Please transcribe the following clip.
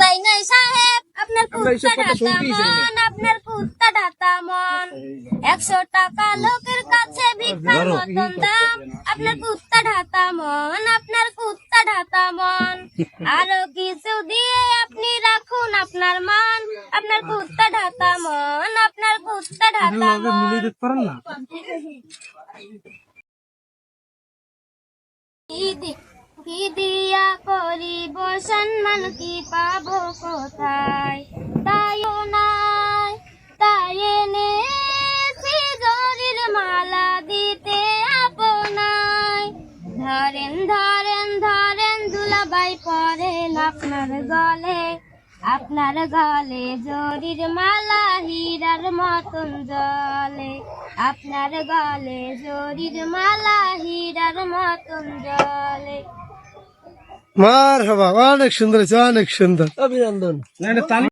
যাই নাই সাহেব আপনার কুত্তা। মন আপনার কুত্তা ঢাকা মন। একশো টাকা লোকের কাছে ভিক্ষার মতন দাম। আপনার কুত্তা ঢাকা মন আপনার কুত্তা ঢাকা মন। আরও কিছু দিয়ে আপনি রাখুন আপনার মান। আপনার কুত্তা ঢাকা মন আপনার কুত্তা ঢাকা মন। সম্মান কি পাবো কোথায়? তাইও নাই, তাই এনেছি জরির মালা দিতে আপনায় ধরেন ধরেন ধরেন দুলাবাই পরেন আপনার গলে। আপনার গলে জরির মালা হীরার মতন জলে আপনার গলে জরির মালা হীরার মতন জলে মার হবা অনেক সুন্দর হয়েছে অনেক সুন্দর। অভিনন্দন।